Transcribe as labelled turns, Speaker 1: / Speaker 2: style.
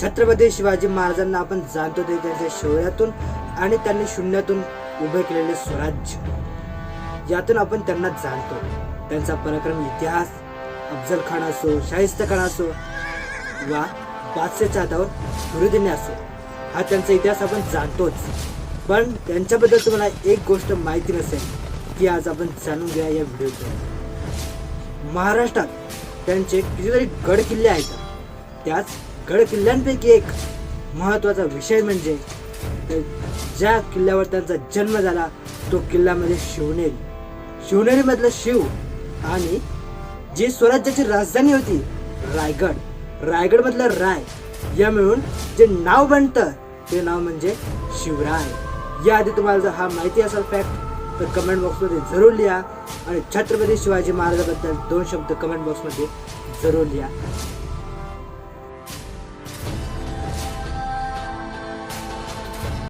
Speaker 1: छत्रपती शिवाजी महाराजांना आपण जाणतो ते त्यांच्या शौर्यातून आणि त्यांनी शून्यातून उभे केलेले स्वराज्य. यातून आपण त्यांना जाणतो. त्यांचा पराक्रम इतिहास अफजल खान असो शाहिस्त खान असो वा बादशाच्या हातावर गुरुदिने असो हा त्यांचा इतिहास आपण जाणतोच. पण त्यांच्याबद्दल तुम्हाला एक गोष्ट माहिती नसेल ती आज आपण जाणून घ्या या व्हिडिओतून. महाराष्ट्रात त्यांचे कितीतरी गड किल्ले आहेत. त्याच गड किल्ल्यांपैकी एक महत्त्वाचा विषय म्हणजे ज्या किल्ल्यावर त्यांचा जन्म झाला तो किल्ला म्हणजे शिवनेरी. शिवनेरीमधलं शिव आणि जी स्वराज्याची राजधानी होती रायगड. रायगडमधलं राय या मिळून जे नाव बनतं ते नाव म्हणजे शिवराय. याआधी तुम्हाला जर हा माहिती असेल फॅक्ट तर कमेंट बॉक्समध्ये जरूर लिहा आणि छत्रपती शिवाजी महाराजाबद्दल दोन शब्द कमेंट बॉक्समध्ये जरूर लिहा.